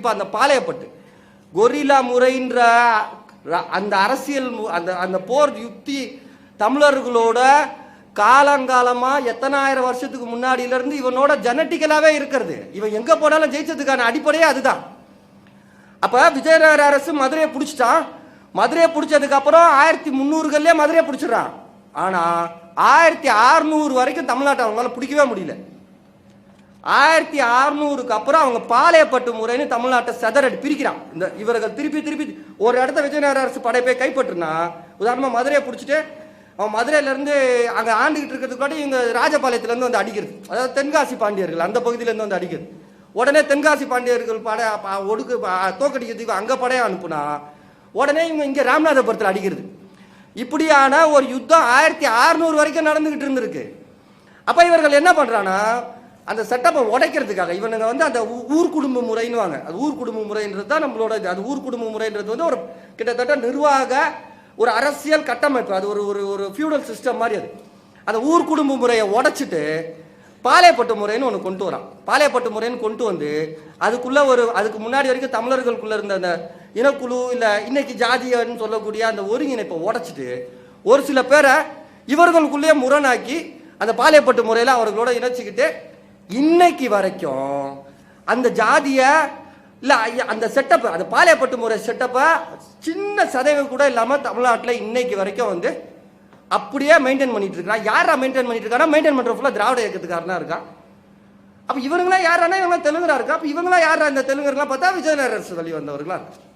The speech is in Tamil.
குறிப்பாக அந்த பாளையப்பட்டு. கொரில்லா முறைன்ற அந்த அரசியல் மு- அந்த அந்த போர் யுக்தி தமிழர்களோட காலங்காலமாக எத்தனாயிரம் வருஷத்துக்கு முன்னாடியில இருந்து இவனோட ஜெனட்டிக்கலாகவே இருக்கிறது. இவன் எங்கே போனாலும் ஜெயிச்சதுக்கான அடிப்படையே அதுதான். அப்போ விஜயநகர அரசு மதுரையை பிடிச்சிட்டான். மதுரையை பிடிச்சதுக்கப்புறம் ஆயிரத்தி முந்நூறுகள்லேயே மதுரையை பிடிச்சிடறான். ஆனால் ஆயிரத்தி அறுநூறு வரைக்கும் தமிழ்நாட்டை அவங்களால பிடிக்கவே முடியல. ஆயிரத்தி அறுநூறுக்கு அப்புறம் அவங்க பாளையப்பட்டு முறைன்னு தமிழ்நாட்டை செதறடி பிரிக்கிறான் இந்த இவர்கள் திருப்பி திருப்பி ஒரு இடத்த விஜயநகர அரசு படை போய் கைப்பற்றுனா உதாரணமாக மதுரையை பிடிச்சிட்டு அவன் மதுரையிலேருந்து அங்கே ஆண்டுகிட்டு இருக்கிறதுக்கு இவங்க ராஜபாளையத்துலேருந்து வந்து அடிக்கிறது. அதாவது தென்காசி பாண்டியர்கள் அந்த பகுதியிலேருந்து வந்து அடிக்கிறது. உடனே தென்காசி பாண்டியர்கள் படை ஒடுக்கு தோக்கடிக்கிறதுக்கு அங்கே படையை அனுப்புனா உடனே இவங்க இங்கே ராமநாதபுரத்தில் அடிக்கிறது. இப்படியான ஒரு யுத்தம் ஆயிரத்தி அறுநூறு வரைக்கும் நடந்துகிட்டு இருந்திருக்கு. அப்போ இவர்கள் என்ன பண்ணுறான்னா அந்த செட்டப்பை உடைக்கிறதுக்காக. இவனுங்க வந்து அந்த ஊ- ஊர் குடும்ப முறைன்னுவாங்க. அது ஊர் குடும்ப முறைன்றது தான் நம்மளோட இது. அது ஊர் குடும்ப முறைன்றது வந்து ஒரு கிட்டத்தட்ட நிர்வாக ஒரு அரசியல் கட்டமைப்பு. அது ஒரு ஒரு ஒரு ஃபியூடல் சிஸ்டம் மாதிரி அது. அந்த ஊர் குடும்ப முறையை உடைச்சிட்டு பாளையப்பட்டு முறைன்னு ஒன்று கொண்டு வரான். பாளையப்பட்டு முறைன்னு கொண்டு வந்து அதுக்குள்ள ஒரு அதுக்கு முன்னாடி வரைக்கும் தமிழர்களுக்குள்ள இருந்த அந்த இனக்குழு இல்லை இன்னைக்கு ஜாதியன்னு சொல்லக்கூடிய அந்த ஒருங்கிணைப்பை உடைச்சிட்டு ஒரு சில பேரை இவர்களுக்குள்ளேயே முரணாக்கி அந்த பாளையப்பட்டு முறையில் அவர்களோட இணைச்சிக்கிட்டு இன்னைக்கு வரைக்கும் அந்த ஜாதிய இல்ல ஐயா, அந்த செட்டப் அந்த பாளையப்பட்டு முறை செட்டப்பை சின்ன சதவீதம் கூட இல்லாம தமிழ்நாட்டில் இன்னைக்கு வரைக்கும் வந்து அப்படியே மெயின்டைன் பண்ணிட்டு இருக்கான் யாரா மெயின்டைன் பண்ணிட்டு இருக்கானா மெயின்டைன் பண்ற ஃபுல்லா திராவிட இயக்கத்துக்காரனா இருக்கான் அப்ப இவங்களாம் யாரானா இவங்க தெலுங்குரா இருக்கா? அப்ப இவங்களாம் யாரா இந்த தெலுங்குலாம் பார்த்தா விஜயநகர அரசு வழி வந்தவர்களா? இருக்கு